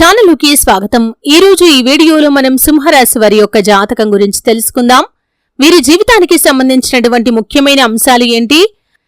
ఛానలుకి స్వాగతం. ఈరోజు ఈ వీడియోలో మనం సింహరాశి వారి యొక్క జాతకం గురించి తెలుసుకుందాం. వీరి జీవితానికి సంబంధించినటువంటి ముఖ్యమైన అంశాలు ఏంటి?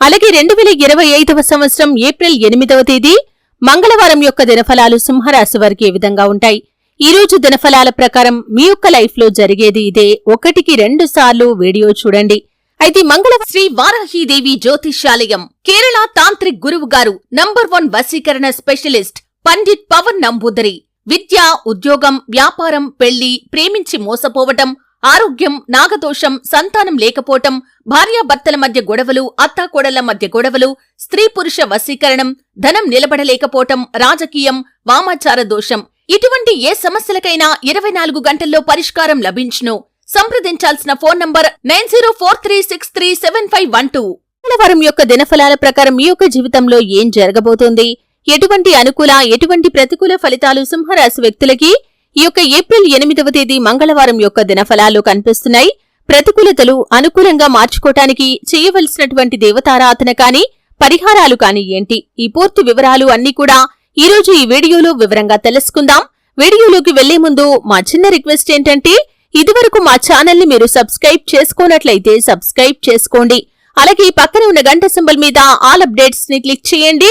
అలాగే రెండు వేల ఇరవై ఐదవ సంవత్సరం ఏప్రిల్ ఎనిమిదవ తేదీ మంగళవారం యొక్క దినఫలాలు సింహరాశి వారికి ఏ విధంగా ఉంటాయి? ఈ రోజు దినఫలాల ప్రకారం మీ యొక్క లైఫ్లో జరిగేది ఇదే. ఒకటికి రెండు సార్లు వీడియో చూడండి. అయితే మంగళ శ్రీ వారాహీదేవి జ్యోతిష్యాలయం కేరళ తాంత్రిక్ గురువు గారు నంబర్ వన్ వసీకరణ స్పెషలిస్ట్ పండిట్ పవన్ నంబూదరి. విద్య ఉద్యోగం వ్యాపారం పెళ్ళి ప్రేమించి మోసపోవటం ఆరోగ్యం నాగదోషం సంతానం లేకపోవటం భార్యాభర్తల మధ్య గొడవలు అత్తాకోడళ్ళ మధ్య గొడవలు స్త్రీ పురుష వశీకరణం ధనం నిలబడలేకపోవటం రాజకీయం వామాచార దోషం. ఇటువంటి ఏ సమస్యలకైనా ఇరవై నాలుగు గంటల్లో పరిష్కారం లభించును. సంప్రదించాల్సిన phone number nine zero four three six three seven five one two. మంగళవారం యొక్క దినఫలాల ప్రకారం మీ యొక్క జీవితంలో ఏం జరగబోతోంది? ఎటువంటి అనుకూల ఎటువంటి ప్రతికూల ఫలితాలు సింహరాశి వ్యక్తులకి ఈ యొక్క ఏప్రిల్ ఎనిమిదవ తేదీ మంగళవారం యొక్క దినఫలాలు కనిపిస్తున్నాయి. ప్రతికూలతలు అనుకూలంగా మార్చుకోటానికి చేయవలసినటువంటి దేవతారాధన కాని పరిహారాలు కాని ఏంటి? ఈ పూర్తి వివరాలు అన్ని కూడా ఈ రోజు ఈ వీడియోలో వివరంగా తెలుసుకుందాం. వీడియోలోకి వెళ్ళే ముందు మా చిన్న రిక్వెస్ట్ ఏంటంటే ఇదివరకు మా ఛానల్ని మీరు సబ్స్క్రైబ్ చేసుకోనట్లయితే సబ్స్క్రైబ్ చేసుకోండి. అలాగే పక్కన ఉన్న గంట సింబల్ మీద ఆల్ అప్డేట్స్ని క్లిక్ చేయండి.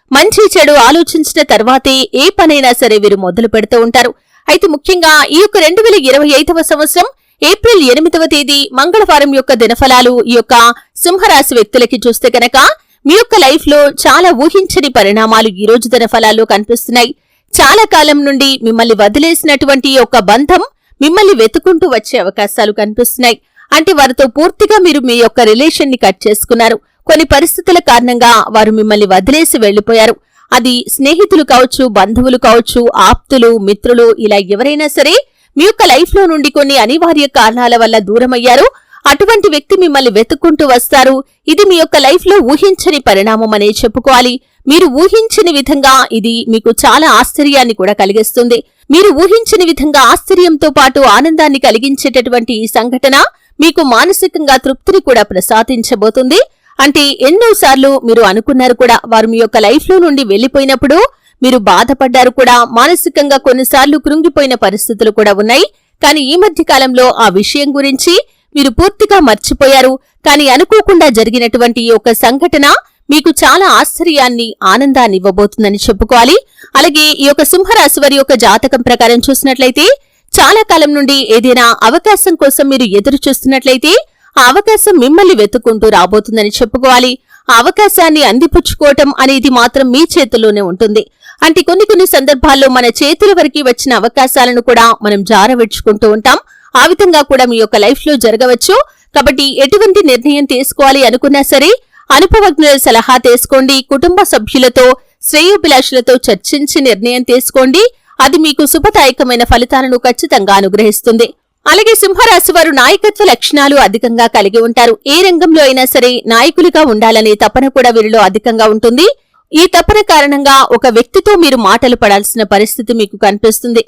మంచి చెడు ఆలోచించిన తర్వాతే ఏ పనైనా సరే వీరు మొదలు పెడుతూ ఉంటారు. అయితే ముఖ్యంగా ఈ యొక్క రెండు వేల ఇరవై ఐదవ సంవత్సరం ఏప్రిల్ ఎనిమిదవ తేదీ మంగళవారం యొక్క దినఫలాలు ఈ యొక్క సింహరాశి వ్యక్తులకి చూస్తే కనుక మీ యొక్క లైఫ్లో చాలా ఊహించని పరిణామాలు ఈ రోజు దినఫలాల్లో కనిపిస్తున్నాయి. చాలా కాలం నుండి మిమ్మల్ని వదిలేసినటువంటి యొక్క బంధం మిమ్మల్ని వెతుకుంటూ వచ్చే అవకాశాలు కనిపిస్తున్నాయి. అంటే వారితో పూర్తిగా మీరు మీ యొక్క రిలేషన్ని కట్ చేసుకున్నారు. కొన్ని పరిస్థితుల కారణంగా వారు మిమ్మల్ని వదిలేసి వెళ్ళిపోయారు అది స్నేహితులు కావచ్చు బంధువులు కావచ్చు ఆప్తులు మిత్రులు ఇలా ఎవరైనా సరే మీ యొక్క లైఫ్లో నుండి కొన్ని అనివార్య కారణాల వల్ల దూరమయ్యారు. అటువంటి వ్యక్తి మిమ్మల్ని వెతుక్కుంటూ వస్తారు. ఇది మీ యొక్క లైఫ్లో ఊహించని పరిణామం అనే చెప్పుకోవాలి. మీరు ఊహించని విధంగా ఇది మీకు చాలా ఆశ్చర్యాన్ని కూడా కలిగిస్తుంది. మీరు ఊహించని విధంగా ఆశ్చర్యంతో పాటు ఆనందాన్ని కలిగించేటటువంటి ఈ సంఘటన మీకు మానసికంగా తృప్తిని కూడా ప్రసాదించబోతుంది. అంటే ఎన్నోసార్లు మీరు అనుకున్నారు కూడా వారు మీ యొక్క లైఫ్లో నుండి వెళ్ళిపోయినప్పుడు మీరు బాధపడ్డారు కూడా మానసికంగా కొన్నిసార్లు కృంగిపోయిన పరిస్థితులు కూడా ఉన్నాయి. కానీ ఈ మధ్య కాలంలో ఆ విషయం గురించి మీరు పూర్తిగా మర్చిపోయారు. కానీ అనుకోకుండా జరిగినటువంటి ఈ యొక్క సంఘటన మీకు చాలా ఆశ్చర్యాన్ని ఆనందాన్ని ఇవ్వబోతుందని చెప్పుకోవాలి. అలాగే ఈ యొక్క సింహరాశి వారి యొక్క జాతకం ప్రకారం చూసినట్లయితే చాలా కాలం నుండి ఏదైనా అవకాశం కోసం మీరు ఎదురు చూస్తున్నట్లయితే అవకాశం మిమ్మల్ని వెతుక్కుంటూ రాబోతుందని చెప్పుకోవాలి. అవకాశాన్ని అందిపుచ్చుకోవటం అనేది మాత్రం మీ చేతుల్లోనే ఉంటుంది. అంటే కొన్ని కొన్ని సందర్భాల్లో మన చేతుల వరకు వచ్చిన అవకాశాలను కూడా మనం జారవిడ్చుకుంటూ ఉంటాం. ఆ విధంగా కూడా మీ యొక్క లైఫ్లో జరగవచ్చు. కాబట్టి ఎటువంటి నిర్ణయం తీసుకోవాలి అనుకున్నా సరే అనుభవజ్ఞుల సలహా తీసుకోండి. కుటుంబ సభ్యులతో శ్రేయోభిలాషులతో చర్చించి నిర్ణయం తీసుకోండి. అది మీకు శుభదాయకమైన ఫలితాలను ఖచ్చితంగా అనుగ్రహిస్తుంది. అలాగే సింహరాశి వారు నాయకత్వ లక్షణాలు అధికంగా కలిగి ఉంటారు. ఏ రంగంలో అయినా సరే నాయకులుగా ఉండాలనే తపన కూడా వీరిలో అధికంగా ఉంటుంది. ఈ తపన కారణంగా ఒక వ్యక్తితో మీరు మాటలు పడాల్సిన పరిస్థితి మీకు కనిపిస్తుంది.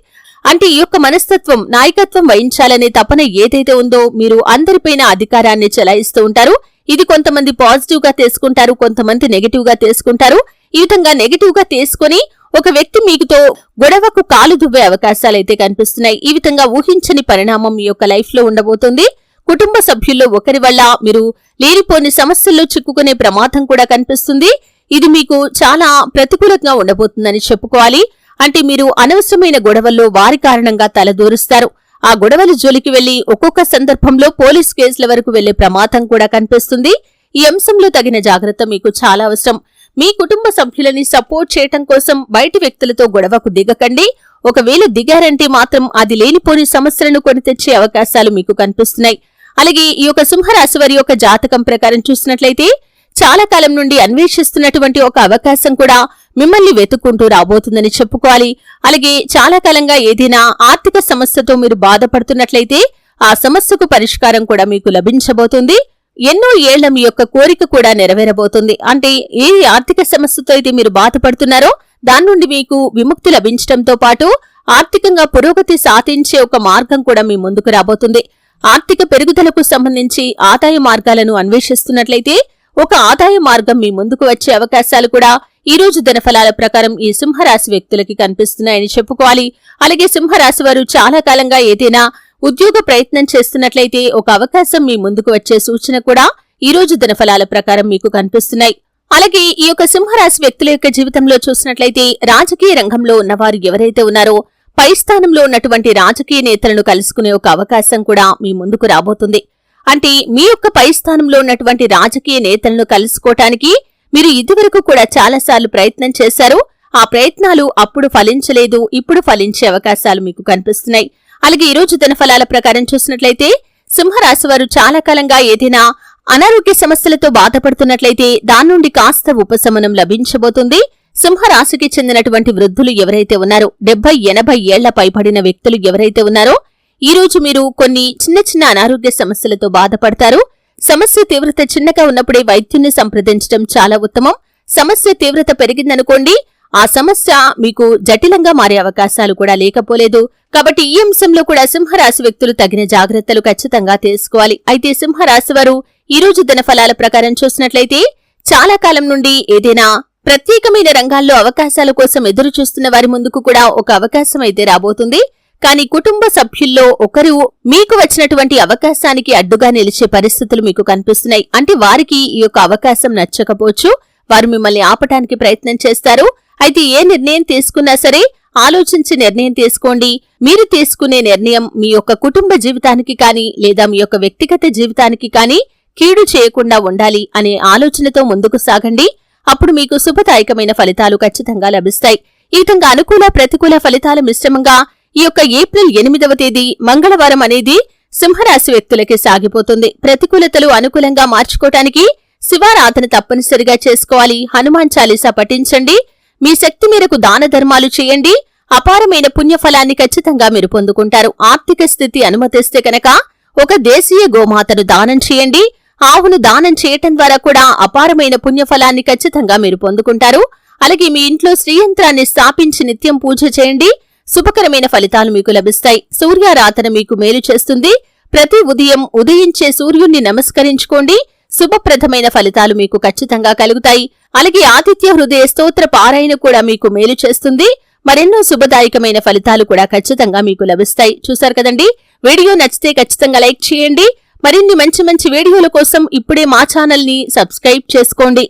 అంటే ఈ యొక్క మనస్తత్వం నాయకత్వం వహించాలనే తపన ఏదైతే ఉందో మీరు అందరిపైన అధికారాన్ని చెలాయిస్తూ ఉంటారు. ఇది కొంతమంది పాజిటివ్గా తీసుకుంటారు కొంతమంది నెగిటివ్గా తీసుకుంటారు. ఈ విధంగా నెగిటివ్గా తీసుకుని ఒక వ్యక్తి మీకుతో గొడవకు కాలు దువ్వే అవకాశాలైతే కనిపిస్తున్నాయి. ఈ విధంగా ఊహించని పరిణామం మీ యొక్క లైఫ్లో ఉండబోతుంది. కుటుంబ సభ్యుల్లో ఒకరి వల్ల మీరు లేనిపోని సమస్యల్లో చిక్కుకునే ప్రమాదం కూడా కనిపిస్తుంది. ఇది మీకు చాలా ప్రతికూలంగా ఉండబోతుందని చెప్పుకోవాలి. అంటే మీరు అనవసరమైన గొడవల్లో వారి కారణంగా తలదూరుస్తారు. ఆ గొడవల జోలికి వెళ్ళి ఒక్కొక్క సందర్భంలో పోలీస్ కేసుల వరకు వెళ్ళే ప్రమాదం కూడా కనిపిస్తుంది. ఈ అంశంలో తగిన జాగ్రత్త మీకు చాలా అవసరం. మీ కుటుంబ సభ్యులని సపోర్ట్ చేయటం కోసం బయటి వ్యక్తులతో గొడవకు దిగకండి. ఒకవేళ దిగారంటే మాత్రం అది లేనిపోని సమస్యలను కొని తెచ్చే అవకాశాలు మీకు కనిపిస్తున్నాయి. అలాగే ఈ యొక్క సింహరాశి వారి యొక్క జాతకం ప్రకారం చూసినట్లయితే చాలా కాలం నుండి అన్వేషిస్తున్నటువంటి ఒక అవకాశం కూడా మిమ్మల్ని వెతుక్కుంటూ రాబోతుందని చెప్పుకోవాలి. అలాగే చాలా కాలంగా ఏదైనా ఆర్థిక సమస్యతో మీరు బాధపడుతున్నట్లయితే ఆ సమస్యకు పరిష్కారం కూడా మీకు లభించబోతుంది. ఎన్నో ఏళ్ళ మీ యొక్క కోరిక కూడా నెరవేరబోతుంది. అంటే ఏ ఆర్థిక సమస్యతో అయితే మీరు బాధపడుతున్నారో దాని నుండి మీకు విముక్తి లభించడంతో పాటు ఆర్థికంగా పురోగతి సాధించే ఒక మార్గం కూడా మీ ముందుకు రాబోతుంది. ఆర్థిక పెరుగుదలకు సంబంధించి ఆదాయ మార్గాలను అన్వేషిస్తున్నట్లయితే ఒక ఆదాయ మార్గం మీ ముందుకు వచ్చే అవకాశాలు కూడా ఈ రోజు దినఫలాల ప్రకారం ఈ సింహరాశి వ్యక్తులకి కనిపిస్తున్నాయని చెప్పుకోవాలి. అలాగే సింహరాశి వారు చాలా కాలంగా ఏదైనా ఉద్యోగ ప్రయత్నం చేస్తున్నట్లయితే ఒక అవకాశం మీ ముందుకు వచ్చే సూచన కూడా ఈ రోజు దినఫలాల ప్రకారం మీకు కనిపిస్తున్నాయి. అలాగే ఈ యొక్క సింహరాశి వ్యక్తుల యొక్క జీవితంలో చూసినట్లయితే రాజకీయ రంగంలో ఉన్నవారు ఎవరైతే ఉన్నారో పై స్థానంలో ఉన్నటువంటి రాజకీయ నేతలను కలుసుకునే ఒక అవకాశం కూడా మీ ముందుకు రాబోతుంది. అంటే మీ యొక్క పై స్థానంలో ఉన్నటువంటి రాజకీయ నేతలను కలుసుకోవటానికి మీరు ఇదివరకు కూడా చాలాసార్లు ప్రయత్నం చేశారు. ఆ ప్రయత్నాలు అప్పుడు ఫలించలేదు. ఇప్పుడు ఫలించే అవకాశాలు మీకు కనిపిస్తున్నాయి. అలాగే ఈ రోజు ప్రకారం చూసినట్లయితే సింహరాశి వారు చాలా కాలంగా ఏదైనా అనారోగ్య సమస్యలతో బాధపడుతున్నట్లయితే దాని నుండి కాస్త ఉపశమనం లభించబోతుంది. సింహరాశికి చెందినటువంటి వృద్ధులు ఎవరైతే ఉన్నారో డెబ్బై ఎనభై ఏళ్ళ పైబడిన వ్యక్తులు ఎవరైతే ఉన్నారో ఈ రోజు మీరు కొన్ని చిన్న చిన్న అనారోగ్య సమస్యలతో బాధపడతారు. సమస్య తీవ్రత చిన్నగా ఉన్నప్పుడే వైద్యున్ని సంప్రదించడం చాలా ఉత్తమం. సమస్య తీవ్రత పెరిగిందనుకోండి ఆ సమస్య మీకు జటిలంగా మారే అవకాశాలు కూడా లేకపోలేదు. కాబట్టి ఈ అంశంలో కూడా సింహరాశి వ్యక్తులు తగిన జాగ్రత్తలు ఖచ్చితంగా తీసుకోవాలి. అయితే సింహరాశి వారు ఈ రోజు దినఫలాల ప్రకారం చూసినట్లయితే చాలా కాలం నుండి ఏదైనా ప్రత్యేకమైన రంగాల్లో అవకాశాల కోసం ఎదురు చూస్తున్న వారి ముందుకు కూడా ఒక అవకాశం అయితే రాబోతుంది. కానీ కుటుంబ సభ్యుల్లో ఒకరు మీకు వచ్చినటువంటి అవకాశానికి అడ్డుగా నిలిచే పరిస్థితులు మీకు కనిపిస్తున్నాయి. అంటే వారికి ఈ యొక్క అవకాశం నచ్చకపోవచ్చు. వారు మిమ్మల్ని ఆపటానికి ప్రయత్నం చేస్తారు. అయితే ఏ నిర్ణయం తీసుకున్నా సరే ఆలోచించి నిర్ణయం తీసుకోండి. మీరు తీసుకునే నిర్ణయం మీ యొక్క కుటుంబ జీవితానికి కానీ లేదా మీ యొక్క వ్యక్తిగత జీవితానికి కానీ కీడు చేయకుండా ఉండాలి అనే ఆలోచనతో ముందుకు సాగండి. అప్పుడు మీకు శుభదాయకమైన ఫలితాలు ఖచ్చితంగా లభిస్తాయి. ఈ విధంగా అనుకూల ప్రతికూల ఫలితాల మిశ్రమంగా ఈ యొక్క ఏప్రిల్ ఎనిమిదవ తేదీ మంగళవారం అనేది సింహరాశి వ్యక్తులకి సాగిపోతుంది. ప్రతికూలతలు అనుకూలంగా మార్చుకోవటానికి శివారాధన తప్పనిసరిగా చేసుకోవాలి. హనుమాన్ చాలీసా పఠించండి. మీ శక్తి మేరకు దాన ధర్మాలు చేయండి. అపారమైన పుణ్యఫలాన్ని ఖచ్చితంగా మీరు పొందుకుంటారు. ఆర్థిక స్థితి అనుమతిస్తే కనుక ఒక దేశీయ గోమాతను దానం చేయండి. ఆవును దానం చేయటం ద్వారా కూడా అపారమైన పుణ్యఫలాన్ని ఖచ్చితంగా మీరు పొందుకుంటారు. అలాగే మీ ఇంట్లో శ్రీయంత్రాన్ని స్థాపించి నిత్యం పూజ చేయండి. శుభకరమైన ఫలితాలు మీకు లభిస్తాయి. సూర్యారాధన మీకు మేలు చేస్తుంది. ప్రతి ఉదయం ఉదయించే సూర్యుణ్ణి నమస్కరించుకోండి. శుభప్రదమైన ఫలితాలు మీకు ఖచ్చితంగా కలుగుతాయి. అలాగే ఆతిథ్య హృదయ స్తోత్ర పారాయణ కూడా మీకు మేలు చేస్తుంది. మరెన్నో శుభదాయకమైన ఫలితాలు కూడా ఖచ్చితంగా మీకు లభిస్తాయి. చూశారు కదండి? వీడియో నచ్చితే ఖచ్చితంగా లైక్ చేయండి. మరిన్ని మంచి మంచి వీడియోల కోసం ఇప్పుడే మా ఛానల్ని సబ్స్క్రైబ్ చేసుకోండి.